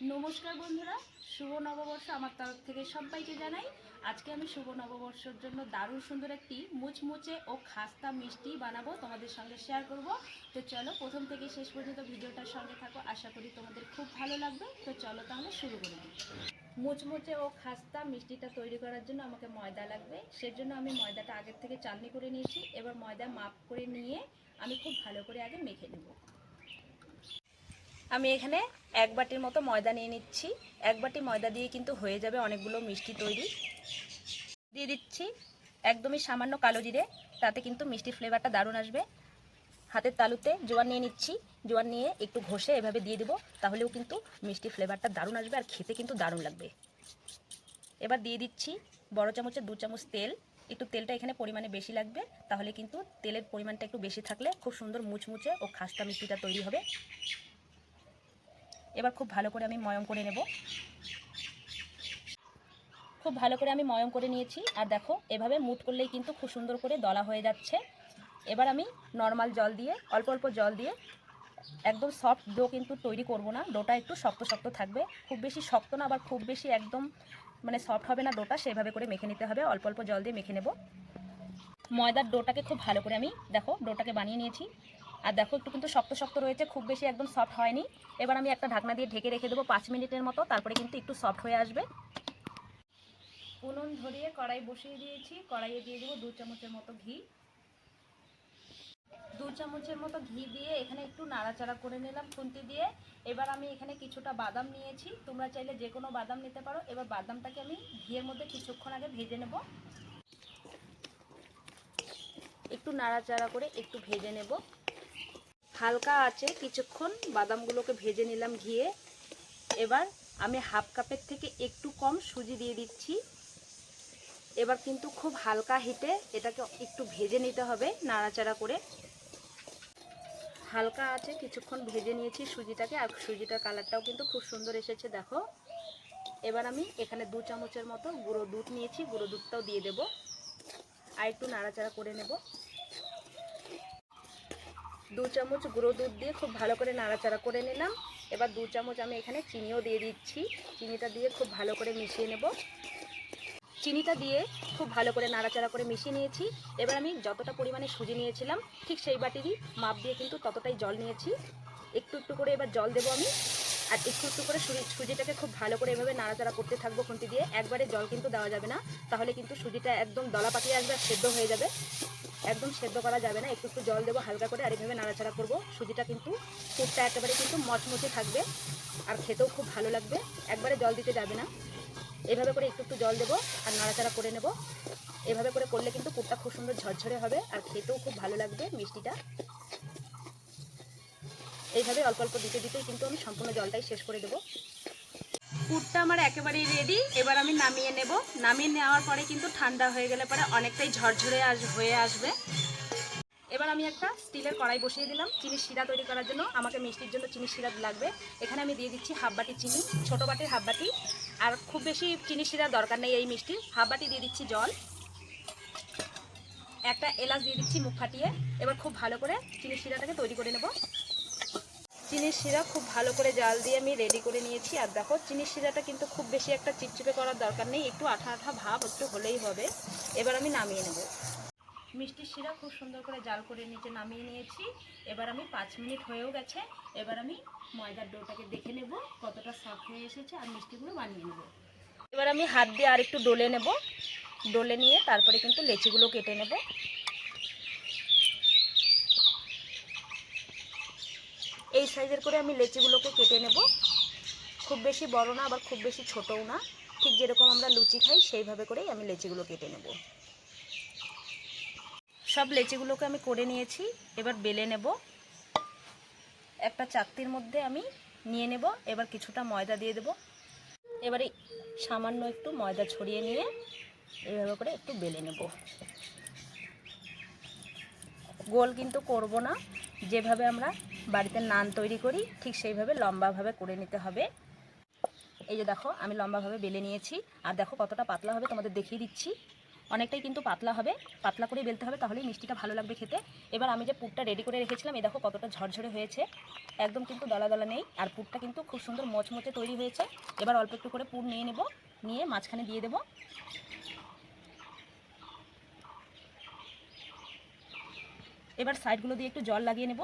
নমস্কার বন্ধুরা, শুভ নববর্ষ আমার তরফ থেকে সবাইকে জানাই। আজকে আমি শুভ নববর্ষের জন্য দারুণ সুন্দর একটি মুচমুচে ও খাস্তা মিষ্টি বানাবো, তোমাদের সঙ্গে শেয়ার করব। তো চলো, প্রথম থেকে শেষ পর্যন্ত ভিডিওটার সঙ্গে থাকো, আশা করি তোমাদের খুব ভালো লাগবে। তো চলো তাহলে শুরু করে। দিই মুচমুচে ও খাস্তা মিষ্টিটা তৈরি করার জন্য আমাকে ময়দা লাগবে। সেজন্য আমি ময়দাটা আগের থেকে চালনি করে নিয়েছি। এবার ময়দা মাপ করে নিয়ে আমি খুব ভালো করে আগে মেখে নেব। আমি এখানে এক বাটির মতো ময়দা নিয়ে নিচ্ছি। এক বাটি ময়দা দিয়ে কিন্তু হয়ে যাবে অনেকগুলো মিষ্টি তৈরি। দিয়ে দিচ্ছি একদমই সামান্য কালো জিরে, তাতে কিন্তু মিষ্টির ফ্লেভারটা দারুণ আসবে। হাতের তালুতে জোয়ান নিয়ে নিচ্ছি। জোয়ান নিয়ে একটু ঘষে এভাবে দিয়ে দেবো, তাহলেও কিন্তু মিষ্টি ফ্লেভারটা দারুণ আসবে আর খেতে কিন্তু দারুণ লাগবে। এবার দিয়ে দিচ্ছি বড় চামচের দু চামচ তেল। একটু তেলটা এখানে পরিমাণে বেশি লাগবে, তাহলে কিন্তু তেলের পরিমাণটা একটু বেশি থাকলে খুব সুন্দর মুচমুচে ও খাস্তা মিষ্টিটা তৈরি হবে। এবার খুব ভালো করে আমি ময়ম করে নেব। খুব ভালো করে আমি ময়ম করে নিয়েছি। আর দেখো, এভাবে মুট করলেই কিন্তু খুব সুন্দর করে দলা হয়ে যাচ্ছে। এবার আমি নর্মাল জল দিয়ে, অল্প অল্প জল দিয়ে একদম সফট ডো কিন্তু তৈরি করব না। ডোটা একটু শক্ত শক্ত থাকবে। খুব বেশি শক্ত না, আবার খুব বেশি একদম মানে সফট হবে না ডোটা, সেভাবে করে মেখে নিতে হবে। অল্প অল্প জল দিয়ে মেখে নেব। ময়দার ডোটাকে খুব ভালো করে আমি, দেখো, ডোটাকে বানিয়ে নিয়েছি। আর দেখো, একটু কিন্তু শক্ত শক্ত রয়েছে, খুব বেশি একদম সফট হয়নি। এবার আমি একটা ঢাকনা দিয়ে ঢেকে রেখে দেবো পাঁচ মিনিটের মতো, তারপরে কিন্তু একটু সফট হয়ে আসবে। উনুন ধরিয়ে কড়াই বসিয়ে দিয়েছি, কড়াইয়ে দিয়ে দেবো দু চামচের মতো ঘি। দু চামচের মতো ঘি দিয়ে এখানে একটু নাড়াচাড়া করে নিলাম খুন্তি দিয়ে। এবার আমি এখানে কিছুটা বাদাম নিয়েছি, তোমরা চাইলে যে কোনো বাদাম নিতে পারো। এবার বাদামটাকে আমি ঘিয়ের মধ্যে কিছুক্ষণ আগে ভেজে নেব। একটু নাড়াচাড়া করে একটু ভেজে নেব। হালকা আছে, কিছুক্ষণ বাদামগুলোকে ভেজে নিলাম ঘিয়ে। এবার আমি হাফ কাপের থেকে একটু কম সুজি দিয়ে দিচ্ছি। এবার কিন্তু খুব হালকা হিটে এটাকে একটু ভেজে নিতে হবে নাড়াচাড়া করে। হালকা আছে, কিছুক্ষণ ভেজে নিয়েছি সুজিটাকে, আর সুজিটার কালারটাও কিন্তু খুব সুন্দর এসেছে, দেখো। এবার আমি এখানে দু চামচের মতো গুঁড়ো দুধ নিয়েছি, গুঁড়ো দুধটাও দিয়ে দেব। আর একটু নাড়াচাড়া করে নেব। দু চামচ গুঁড়ো দুধ দিয়ে খুব ভালো করে নাড়াচাড়া করে নিলাম। এবার দু চামচ আমি এখানে চিনিও দিয়ে দিচ্ছি। চিনিটা দিয়ে খুব ভালো করে মিশিয়ে নেব। চিনিটা দিয়ে খুব ভালো করে নাড়াচাড়া করে মিশিয়ে নিয়েছি। এবার আমি যতটা পরিমাণে সুজি নিয়েছিলাম, ঠিক সেই বাটিরই মাপ দিয়ে কিন্তু ততটাই জল নিয়েছি। একটু একটু করে এবার জল দেবো আমি। আর একটু একটু করে সুজি সুজিটাকে খুব ভালো করে এভাবে নাড়াচাড়া করতে থাকব খুন্তি দিয়ে। একবারে জল কিন্তু দেওয়া যাবে না। তাহলে কিন্তু সুজিটা একদম দলা পাকিয়ে আসবে আর সেদ্ধ হয়ে যাবে। একদম সেদ্ধ করা যাবে না। একটু একটু জল দেবো, হালকা করে আর এভাবে নাড়াচাড়া করব। সুজিটা কিন্তু পুরটা একেবারে কিন্তু মচমচে থাকবে আর খেতেও খুব ভালো লাগবে। একবারে জল দিতে যাবে না। এভাবে করে একটু একটু জল দেবো আর নাড়াচাড়া করে নেব। এভাবে করে করলে কিন্তু পুরটা খুব সুন্দর ঝরঝরে হবে আর খেতেও খুব ভালো লাগবে মিষ্টিটা। এইভাবে অল্প অল্প দিতে দিতেই কিন্তু আমি সম্পূর্ণ জলটাই শেষ করে দেবো। পুরটা আমার একেবারেই রেডি এবার আমি নামিয়ে নেব। নামিয়ে নেওয়ার পরে কিন্তু ঠান্ডা হয়ে গেলে পরে অনেকটাই ঝরঝরে আস হয়ে আসবে। এবার আমি একটা স্টিলের কড়াই বসিয়ে দিলাম। চিনির শিরা তৈরি করার জন্য আমাকে মিষ্টির জন্য চিনির শিরা লাগবে। এখানে আমি দিয়ে দিচ্ছি হাফ বাটি চিনি, ছোটো বাটির হাফ বাটি। আর খুব বেশি চিনির শিরার দরকার নেই এই মিষ্টির হাফ বাটি দিয়ে দিচ্ছি জল। একটা এলাচ দিয়ে দিচ্ছি মুখ ফাটিয়ে। এবার খুব ভালো করে চিনির শিরাটাকে তৈরি করে নেব। চিনির শিরা খুব ভালো করে জাল দিয়ে আমি রেডি করে নিয়েছি। আর দেখো চিনির শিরাটা কিন্তু খুব বেশি একটা চিপচিপে করার দরকার নেই, একটু আঠা আঠা ভাব একটু হলেই হবে। এবার আমি নামিয়ে নেব। মিষ্টির শিরা খুব সুন্দর করে জাল করে নিচে নামিয়ে নিয়েছি। এবার আমি পাঁচ মিনিট হয়েও গেছে, এবার আমি ময়দার ডোটাকে দেখে নেব কতটা সফট হয়ে এসেছে আর মিষ্টিগুলো বানিয়ে নেব। এবার আমি হাত দিয়ে আর একটু ডলে নেব। ডলে নিয়ে তারপরে কিন্তু লেচিগুলো কেটে নেব। এই সাইজের করে আমি লেচিগুলোকে কেটে নেব। খুব বেশি বড় না, আবার খুব বেশি ছোটও না। ঠিক যেরকম আমরা লুচি খাই, সেইভাবে করেই আমি লেচিগুলো কেটে নেব। সব লেচিগুলোকে আমি করে নিয়েছি, এবার বেলে নেব। একটা চাকতির মধ্যে আমি নিয়ে নেব, এবার কিছুটা ময়দা দিয়ে দেব। এবারে সামান্য একটু ময়দা ছড়িয়ে নিয়ে এইভাবে করে একটু বেলে নেব। গোল কিন্তু করব না। যেভাবে আমরা বাড়িতে নান তৈরি করি, ঠিক সেইভাবে লম্বাভাবে করে নিতে হবে। এই যে দেখো, আমি লম্বাভাবে বেলে নিয়েছি। আর দেখো কতটা পাতলা হবে, তোমাদের দেখিয়ে দিচ্ছি। অনেকটাই কিন্তু পাতলা হবে, পাতলা করে বেলতে হবে তাহলেই মিষ্টিটা ভালো লাগবে খেতে। এবার আমি যে পুরটা রেডি করে রেখেছিলাম, এই দেখো কতটা ঝরঝরে হয়েছে। একদম কিন্তু দলা দলা নেই, আর পুরটা কিন্তু খুব সুন্দর মচমচে তৈরি হয়েছে। এবার অল্প একটু করে পুর নিয়ে নেব, নিয়ে মাঝখানে দিয়ে দেব। এবার সাইডগুলো দিয়ে একটু জল লাগিয়ে নেব।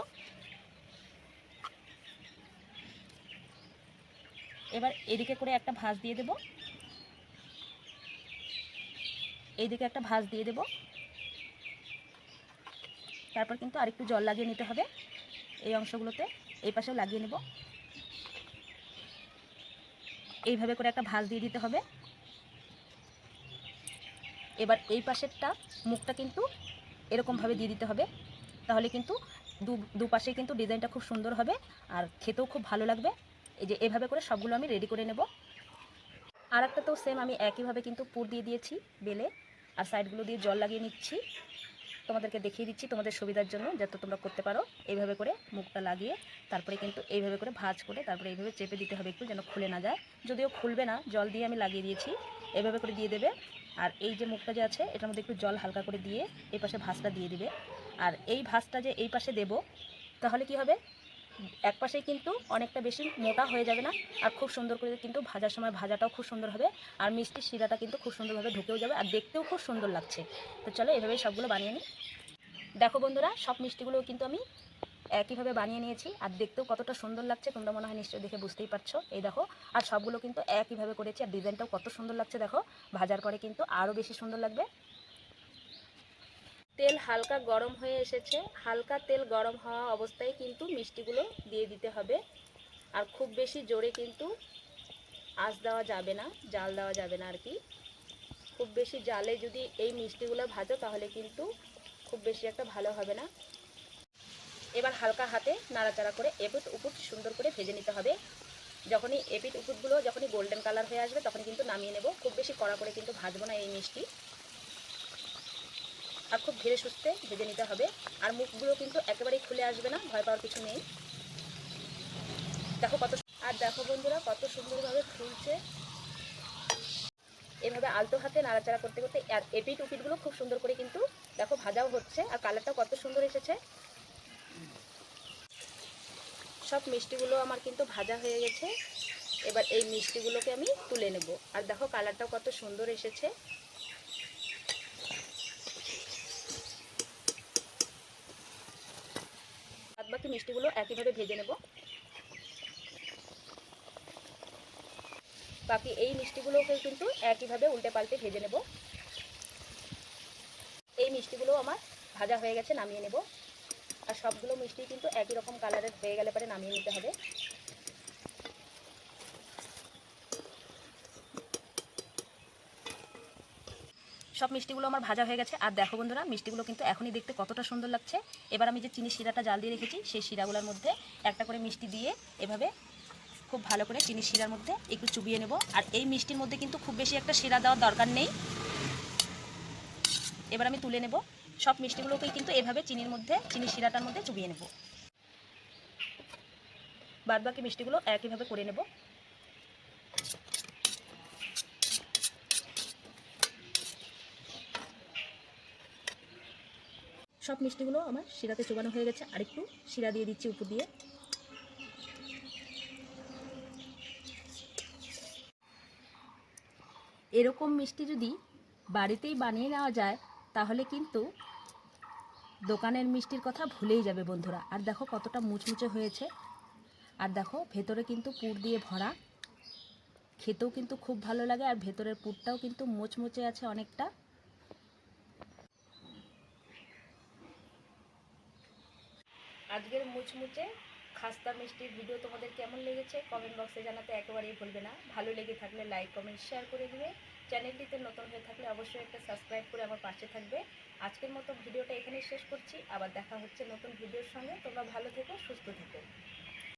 এবার এদিকে করে একটা ভাঁজ দিয়ে দেব। এইদিকে একটা ভাঁজ দিয়ে দেব। তারপর কিন্তু আরেকটু জল লাগিয়ে নিতে হবে এই অংশগুলোতে। এই পাশেও লাগিয়ে নেব। এইভাবে করে একটা ভাঁজ দিয়ে দিতে হবে। এবার এই পাশেরটা মুখটা কিন্তু এরকমভাবে দিয়ে দিতে হবে। তাহলে কিন্তু দু দুপাশে কিন্তু ডিজাইনটা খুব সুন্দর হবে আর খেতেও খুব ভালো লাগবে। এই যে এভাবে করে সবগুলো আমি রেডি করে নেব। আর একটা তো সেম আমি একইভাবে কিন্তু পুর দিয়ে দিয়েছি বেলে, আর সাইডগুলো দিয়ে জল লাগিয়ে নিচ্ছি। তোমাদেরকে দেখিয়ে দিচ্ছি তোমাদের সুবিধার জন্য যাতে তোমরা করতে পারো। এইভাবে করে মুখটা লাগিয়ে তারপরে কিন্তু এইভাবে করে ভাজ করে তারপরে এইভাবে চেপে দিতে হবে একটু যেন খুলে না যায়। যদিও খুলবে না, জল দিয়ে আমি লাগিয়ে দিয়েছি। এইভাবে করে দিয়ে দেবে। আর এই যে মুখটা যে আছে, এটার মধ্যে একটু জল হালকা করে দিয়ে এই পাশে ভাঁজটা দিয়ে দিবে। আর এই ভাঁজটা যে এই পাশে দেব, তাহলে কি হবে? এক পাশেই কিন্তু অনেকটা বেশি মোটা হয়ে যাবে না, আর খুব সুন্দর করে কিন্তু ভাজার সময় ভাজাটাও খুব সুন্দর হবে, আর মিষ্টির শিরাটা কিন্তু খুব সুন্দরভাবে ঢুকেও যাবে আর দেখতেও খুব সুন্দর লাগছে। তো চলো এভাবেই সবগুলো বানিয়ে নিই। দেখো বন্ধুরা, সব মিষ্টিগুলোও কিন্তু আমি একইভাবে বানিয়ে নিয়েছি, আর দেখতেও কতটা সুন্দর লাগছে, তোমরা মনে হয় নিশ্চয়ই দেখে বুঝতেই পারছ। এই দেখো, আর সবগুলো কিন্তু একইভাবে করেছি, আর ডিজাইনটাও কত সুন্দর লাগছে দেখো, ভাজার পরে কিন্তু আরও বেশি সুন্দর লাগবে। তেল হালকা গরম হয়ে এসেছে। হালকা তেল গরম হওয়া অবস্থায় কিন্তু মিষ্টিগুলো দিয়ে দিতে হবে। আর খুব বেশি জোরে কিন্তু আঁচ দেওয়া যাবে না, জাল দেওয়া যাবে না আর কি। খুব বেশি জালে যদি এই মিষ্টিগুলো ভাজো তাহলে কিন্তু খুব বেশি একটা ভালো হবে না। এবার হালকা হাতে নাড়াচাড়া করে এপুট উপুট সুন্দর করে ভেজে নিতে হবে। যখনই এপিট উপুটগুলো যখনই গোল্ডেন কালার হয়ে আসবে তখন কিন্তু নামিয়ে নেব। খুব বেশি কড়া করে কিন্তু ভাজবো না এই মিষ্টি। আর খুব ধীরে সুস্থে ভেজে নিতে হবে। আর মুখগুলো কিন্তু একেবারেই খুলে আসবে না, ভয় পাওয়ার কিছু নেই। দেখো কত আর দেখো বন্ধুরা, কত সুন্দরভাবে ফুলছে। এভাবে আলতো হাতে নাড়াচাড়া করতে করতে আর এপিট উপিটগুলো খুব সুন্দর করে কিন্তু দেখো ভাজাও হচ্ছে, আর কালারটাও কত সুন্দর এসেছে। সব মিষ্টিগুলো আমার কিন্তু ভাজা হয়ে গেছে। এবার এই মিষ্টিগুলোকে আমি তুলে নেব। আর দেখো কালারটাও কত সুন্দর এসেছে। বাকি মিষ্টিগুলো একইভাবে ভেজে নেব। বাকি এই মিষ্টিগুলোকে কিন্তু একইভাবে উল্টে পাল্টে ভেজে নেব। এই মিষ্টিগুলো আমার ভাজা হয়ে গেছে, নামিয়ে নেব। আর সবগুলো মিষ্টি কিন্তু একই রকম কালারের হয়ে গেলে পরে নামিয়ে নিতে হবে। সব মিষ্টিগুলো আমার ভাজা হয়ে গেছে। আর দেখো বন্ধুরা, মিষ্টিগুলো কিন্তু এখনই দেখতে কতটা সুন্দর লাগছে। এবার আমি যে চিনি শিরাটা জাল দিয়ে রেখেছি, সেই শিরাগুলোর মধ্যে একটা করে মিষ্টি দিয়ে এভাবে খুব ভালো করে চিনি শিরার মধ্যে একটু চুবিয়ে নেব। আর এই মিষ্টির মধ্যে কিন্তু খুব বেশি একটা শিরা দেওয়ার দরকার নেই। এবার আমি তুলে নেব। সব মিষ্টিগুলোকেই কিন্তু এভাবে চিনির মধ্যে, চিনি শিরাটার মধ্যে চুবিয়ে নেব। বাদ বাকি মিষ্টিগুলো একইভাবে করে নেব। সব মিষ্টিগুলো আমার শিরাতে চোবানো হয়ে গেছে। আরেকটু শিরা দিয়ে দিচ্ছি উপর দিয়ে। এরকম মিষ্টি যদি বাড়িতেই বানিয়ে নেওয়া যায়, তাহলে কিন্তু দোকানের মিষ্টির কথা ভুলেই যাবে বন্ধুরা। আর দেখো কতটা মুচমুচে হয়েছে। আর দেখো ভেতরে কিন্তু পুর দিয়ে ভরা। খেতেও কিন্তু খুব ভালো লাগে, আর ভেতরের পুরটাও কিন্তু মুচমুচে আছে অনেকটা। আজকের মুচমুচে খাস্তা মিষ্টির ভিডিও তোমাদের কেমন লেগেছে? কমেন্ট বক্সে জানাতে একেবারেই ভুলবে না। ভালো লেগে থাকলে লাইক কমেন্ট শেয়ার করে দিবে। চ্যানেলটিতে নতুন হয়ে থাকলে অবশ্যই একটা সাবস্ক্রাইব করে আমার পাশে থাকবে। আজকের মতো ভিডিওটা এখানেই শেষ করছি। আবার দেখা হচ্ছে নতুন ভিডিওর সঙ্গে। তোমরা ভালো থেকো, সুস্থ থেকো।